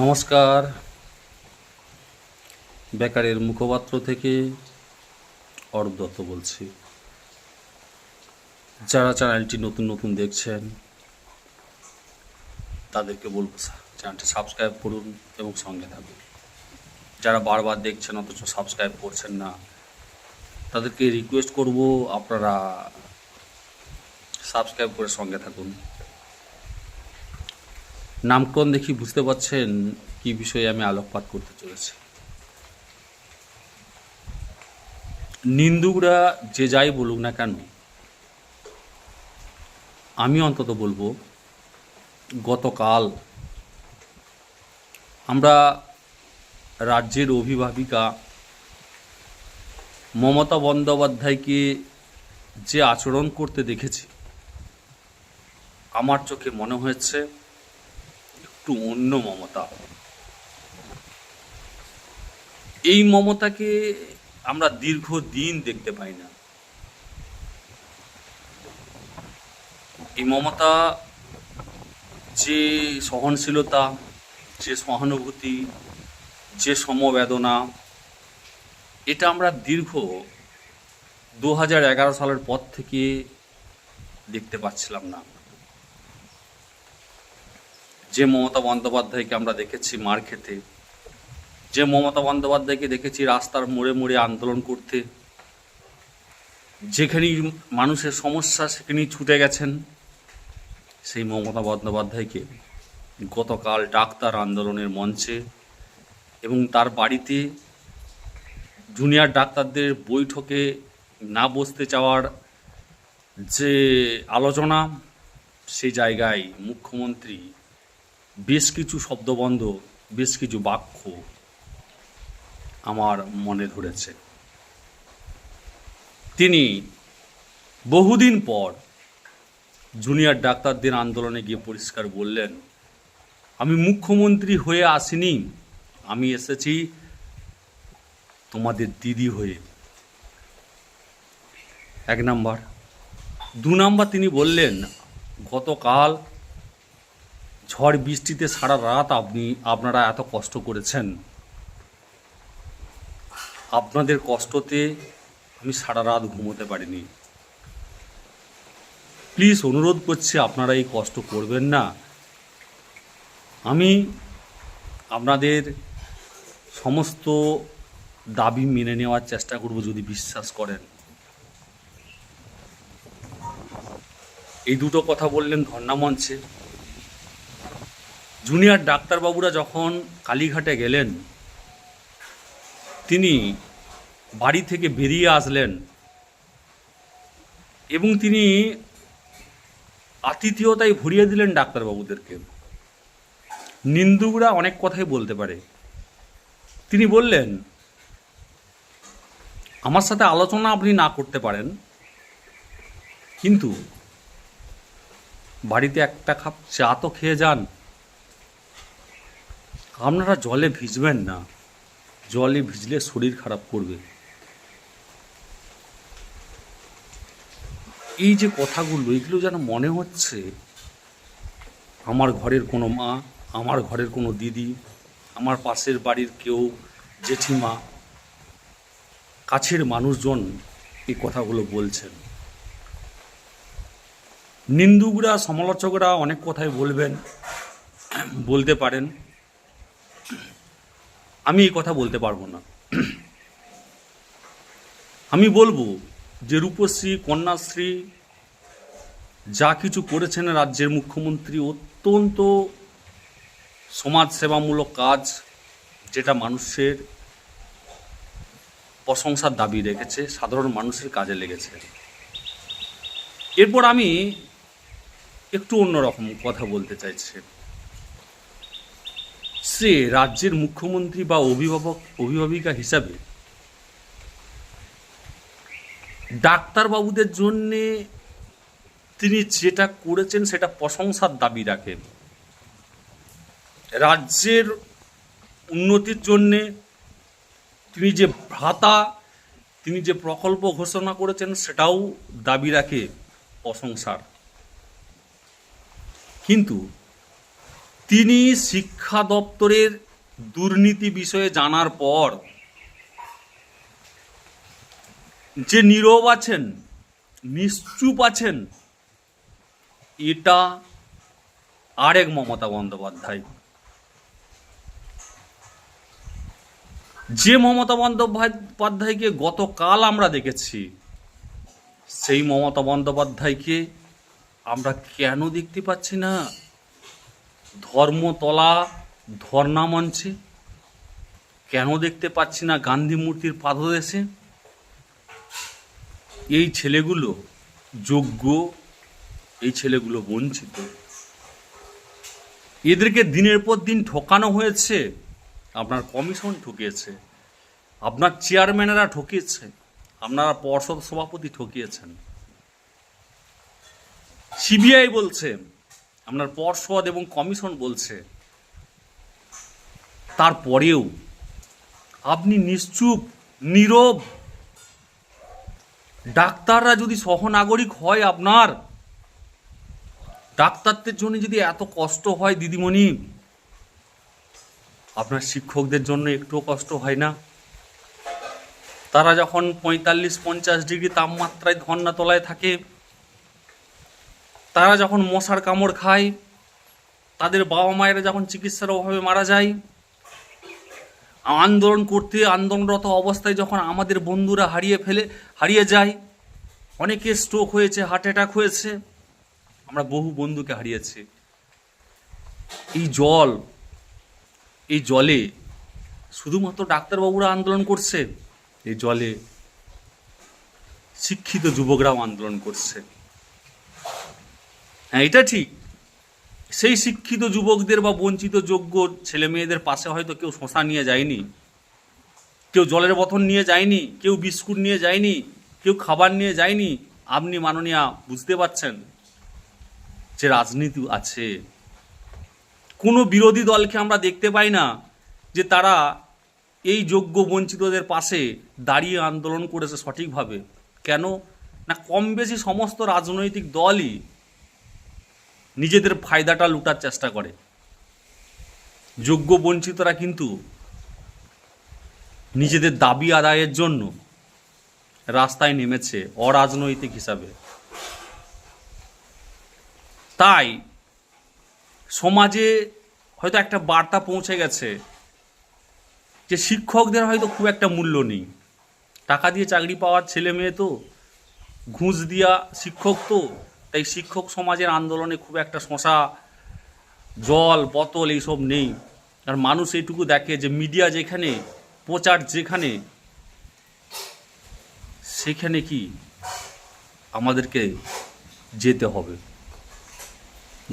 নমস্কার। বেকারের মুখপাত্র থেকে অরূপ দত্ত বলছি। যারা চ্যানেলটি নতুন নতুন দেখছেন, তাদেরকে বলব চ্যানেলটি সাবস্ক্রাইব করুন এবং সঙ্গে থাকুন। যারা বারবার দেখছেন, অথচ সাবস্ক্রাইব করছেন না, তাদেরকে রিকোয়েস্ট করব আপনারা সাবস্ক্রাইব করে সঙ্গে থাকুন। নামকরণ দেখি বুঝতে পারছেন কি বিষয়ে আমি আলোকপাত করতে চলেছি। নিন্দুকরা যে যাই বলুক না কেন, আমি অন্তত বলব গতকাল আমরা রাজ্যের অভিভাবিকা মমতা বন্দ্যোপাধ্যায়কে যে আচরণ করতে দেখেছি, আমার চোখে মনে হয়েছে একটু অন্য মমতা। এই মমতাকে আমরা দীর্ঘ দিন দেখতে পাই না। এই মমতা যে সহনশীলতা, যে সহানুভূতি, যে সমবেদনা, এটা আমরা দীর্ঘ দু সালের পর থেকে দেখতে পাচ্ছিলাম না। যে মমতা বন্দ্যোপাধ্যায়কে আমরা দেখেছি মার খেতে, যে মমতা বন্দ্যোপাধ্যায়কে দেখেছি রাস্তার মোড়ে মোড়ে আন্দোলন করতে, যেখানেই মানুষের সমস্যা সেখানেই ছুটে গেছেন, সেই মমতা বন্দ্যোপাধ্যায়কে গতকাল ডাক্তার আন্দোলনের মঞ্চে এবং তার বাড়িতে জুনিয়র ডাক্তারদের বৈঠকে না বসতে চাওয়ার যে আলোচনা, সেই জায়গায় মুখ্যমন্ত্রী বেশ কিছু শব্দবন্ধ বেশ কিছু বাক্য আমার মনে ধরেছে। তিনি বহুদিন পর জুনিয়র ডাক্তারদের আন্দোলনে গিয়ে পরিষ্কার বললেন, আমি মুখ্যমন্ত্রী হয়ে আসিনি, আমি এসেছি তোমাদের দিদি হয়ে। এক নাম্বার। দু নাম্বার তিনি বললেন, গতকাল ঝড় বৃষ্টিতে সারা রাত আপনি, আপনারা এত কষ্ট করেছেন। আপনাদের কষ্টতে আমি সারা রাত ঘুমোতে পারিনি। প্লিজ অনুরোধ করছি, আপনারা এই কষ্ট করবেন না। আমি আপনাদের সমস্ত দাবি মেনে নেওয়ার চেষ্টা করব যদি বিশ্বাস করেন। এই দুটো কথা বললেন ধর্ণা মঞ্চে। জুনিয়র ডাক্তারবাবুরা যখন কালীঘাটে গেলেন, তিনি বাড়ি থেকে বেরিয়ে আসলেন এবং তিনি আতিথেয়তায় ভরিয়ে দিলেন ডাক্তারবাবুদেরকে। নিন্দুকরা অনেক কথাই বলতে পারে। তিনি বললেন, আমার সাথে আলোচনা আপনি না করতে পারেন, কিন্তু বাড়িতে একটা কাপ চা তো খেয়ে যান। আপনারা জলে ভিজবেন না। জলে ভিজলে শরীর খারাপ করবে। এই যে কথাগুলো, এগুলো যেন মনে হচ্ছে, আমার ঘরের কোনো মা, আমার ঘরের কোনো দিদি, আমার পাশের বাড়ির কেউ, জেঠিমা, কাছের মানুষজন এই কথাগুলো বলছেন। নিন্দুকরা, সমালোচকরা অনেক কথাই বলবেন, বলতে পারেন। আমি এই কথা বলতে পারব না। আমি বলব যে রূপশ্রী, কন্যাশ্রী যা কিছু করেছেন রাজ্যের মুখ্যমন্ত্রী, অত্যন্ত সমাজসেবামূলক কাজ যেটা মানুষের প্রশংসার দাবি রেখেছে, সাধারণ মানুষের কাজে লেগেছে। এরপর আমি একটু অন্যরকম কথা বলতে চাইছি। সে রাজ্যের মুখ্যমন্ত্রী বা অভিভাবক, অভিভাবিকা হিসাবে ডাক্তারবাবুদের জন্যে তিনি যেটা করেছেন সেটা প্রশংসার দাবি রাখেন। রাজ্যের উন্নতির জন্যে তিনি যে ভাতা, তিনি যে প্রকল্প ঘোষণা করেছেন সেটাও দাবি রাখে প্রশংসার। কিন্তু তিনি শিক্ষা দপ্তরের দুর্নীতি বিষয়ে জানার পর যে নীরব আছেন, নিশ্চুপ আছেন, এটা আরেক মমতা বন্দ্যোপাধ্যায়। যে মমতা বন্দ্যোপাধ্যায়কে গতকাল আমরা দেখেছি, সেই মমতা বন্দ্যোপাধ্যায়কে আমরা কেন দেখতে পাচ্ছি না? ধর্মতলা ধর্ণা মঞ্চে কেন দেখতে পাচ্ছি না গান্ধী মূর্তির পাদদেশে? এই ছেলেগুলো যোগ্য, এই ছেলেগুলো বঞ্চিত। এদেরকে দিনের পর দিন ঠকানো হয়েছে। আপনার কমিশন ঠকিয়েছে, আপনার চেয়ারম্যানেরা ঠকিয়েছে, আপনারা পর্ষদ সভাপতি ঠকিয়েছেন। সিবিআই বলছে আপনার পর্ষদ এবং কমিশন বলছে, তারপরেও আপনি নিশ্চুপ, নীরব, ডাক্তাররা যদি সহনাগরিক হয় আপনার, ডাক্তারদের জন্য যদি এত কষ্ট হয় দিদিমণি, আপনার শিক্ষকদের জন্য একটুও কষ্ট হয় না। তারা যখন পঁয়তাল্লিশ পঞ্চাশ ডিগ্রি তাপমাত্রায় ধর্নাতলায় থাকে তারা যখন মশার কামড় খায়, তাদের বাবা মায়েরা যখন চিকিৎসার অভাবে মারা যায়, আন্দোলন করতে আন্দোলনরত অবস্থায় যখন আমাদের বন্ধুরা হারিয়ে ফেলে, হারিয়ে যায়, অনেকে স্ট্রোক হয়েছে হার্ট অ্যাটাক হয়েছে, আমরা বহু বন্ধুকে হারিয়েছি। এই জল, এই জলে শুধুমাত্র ডাক্তারবাবুরা আন্দোলন করছে, এই জলে শিক্ষিত যুবকরাও আন্দোলন করছে। হ্যাঁ এটা ঠিক। সেই শিক্ষিত যুবকদের বা বঞ্চিত যোগ্য ছেলে মেয়েদের পাশে হয়তো কেউ শশা নিয়ে যায়নি, কেউ জলের বোতল নিয়ে যায়নি, কেউ বিস্কুট নিয়ে যায়নি, কেউ খাবার নিয়ে যায়নি। আপনি মাননীয়া বুঝতে পারছেন যে রাজনীতি আছে। কোনো বিরোধী দলকে আমরা দেখতে পাই না যে তারা এই যোগ্য বঞ্চিতদের পাশে দাঁড়িয়ে আন্দোলন করেছে সঠিকভাবে। কেন? না, কম বেশি সমস্ত রাজনৈতিক দলই নিজেদের ফায়দাটা লুটার চেষ্টা করে। যোগ্য বঞ্চিতরা কিন্তু নিজেদের দাবি আদায়ের জন্য রাস্তায় নেমেছে অরাজনৈতিক হিসাবে। তাই সমাজে হয়তো একটা বার্তা পৌঁছে গেছে যে শিক্ষকদের হয়তো খুব একটা মূল্য নেই। টাকা দিয়ে চাকরি পাওয়ার ছেলে মেয়ে তো, ঘুষ দিয়া শিক্ষক তো তাই শিক্ষক সমাজের আন্দোলনে খুব একটা শশা, জল, বোতল এইসব নেই। আর মানুষ এইটুকু দেখে যে মিডিয়া যেখানে, প্রচার যেখানে, সেখানে কি আমাদেরকে যেতে হবে।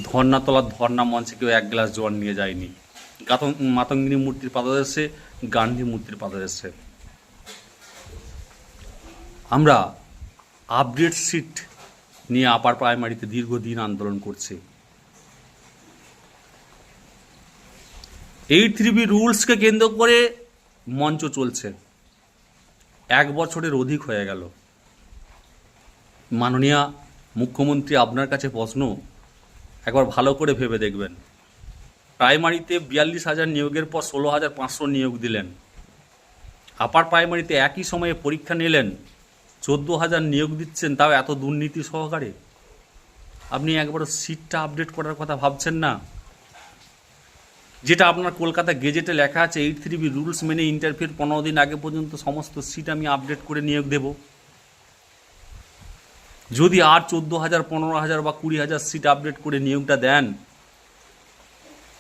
ধর্নাতলার ধর্না মঞ্চে কেউ এক গ্লাস জল নিয়ে যায়নি। মাতঙ্গিনী মূর্তির পাদদেশে গান্ধী মূর্তির পাদদেশে আমরা আপডেট সিট নিয়ে আপার প্রাইমারিতে দীর্ঘদিন আন্দোলন করছি। এইট থ্রি বি রুলসকে কেন্দ্র করে মঞ্চ চলছে। এক বছরের অধিক হয়ে গেল। মাননীয়া মুখ্যমন্ত্রী, আপনার কাছে প্রশ্ন, একবার ভালো করে ভেবে দেখবেন। প্রাইমারিতে বিয়াল্লিশ হাজার নিয়োগের পর ষোলো হাজার পাঁচশো নিয়োগ দিলেন। আপার প্রাইমারিতে একই সময়ে পরীক্ষা নিলেন চোদ্দ হাজার নিয়োগ দিচ্ছেন, তাও এত দুর্নীতি সহকারে? আপনি একবার সিটটা আপডেট করার কথা ভাবছেন না? যেটা আপনার কলকাতা গেজেটে লেখা আছে, এইট থ্রি বি রুলস মেনে ইন্টারভিউর পনেরো দিন আগে পর্যন্ত সমস্ত সিট আমি আপডেট করে নিয়োগ দেব। যদি আর চোদ্দ হাজার, পনেরো হাজার বা কুড়ি হাজার সিট আপডেট করে নিয়োগটা দেন,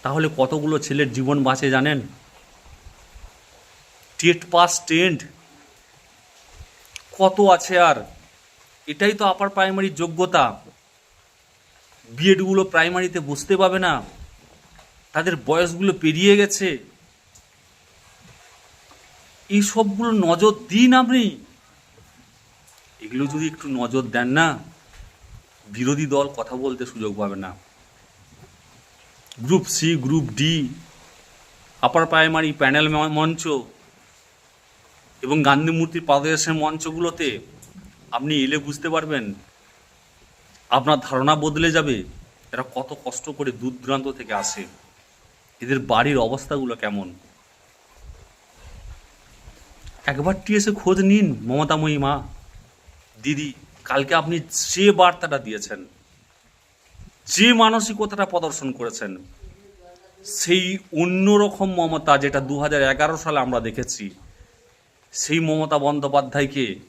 তাহলে কতগুলো ছেলের জীবন বাঁচে জানেন? টেট পাস টেন্ট কত আছে আর? এটাই তো আপার প্রাইমারির যোগ্যতা। বিএডগুলো প্রাইমারিতে বসতে পাবে না। তাদের বয়সগুলো পেরিয়ে গেছে। এই সবগুলো নজর দিন আপনি। এগুলো যদি একটু নজর দেন না, বিরোধী দল কথা বলতে সুযোগ পাবে না। Group C group D upper primary panel মঞ্চ এবং গান্ধী মূর্তির পাদদেশের মঞ্চগুলোতে আপনি এলে বুঝতে পারবেন আপনার ধারণা বদলে যাবে। এরা কত কষ্ট করে দূর দূরান্ত থেকে আসে। এদের বাড়ির অবস্থাগুলো কেমন? একবারটি এসে খোঁজ নিন মমতাময়ী মা দিদি, কালকে আপনি যে বার্তাটা দিয়েছেন, যে মানসিকতাটা প্রদর্শন করেছেন, সেই অন্যরকম মমতা যেটা দু সালে আমরা দেখেছি। সেই মমতা বন্দ্যোপাধ্যায়কে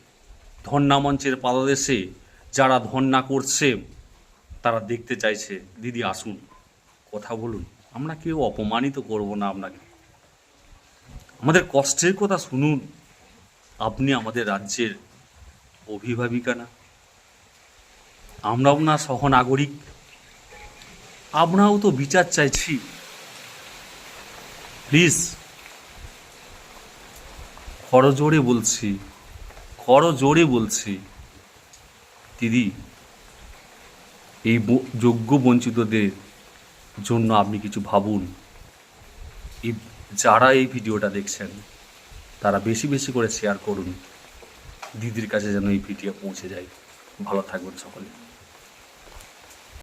ধর্ণা মঞ্চের পাদদেশে যারা ধর্ণা করছে, তারা দেখতে চাইছে, দিদি, আসুন, কথা বলুন। আমরা কেউ অপমানিত করব না আপনাকে। আমাদের কষ্টের কথা শুনুন। আপনি আমাদের রাজ্যের অভিভাবিকা না। আমরাও না সহনাগরিক। আমরাও তো বিচার চাইছি। প্লিজ খড় জোরে বলছি, খড় জোরে বলছি। দিদি, এই যোগ্য বঞ্চিতদের জন্য আপনি কিছু ভাবুন। এই যারা এই ভিডিওটা দেখছেন, তারা বেশি বেশি করে শেয়ার করুন। দিদির কাছে যেন এই ভিডিও পৌঁছে যায়। ভালো থাকবেন সকলে।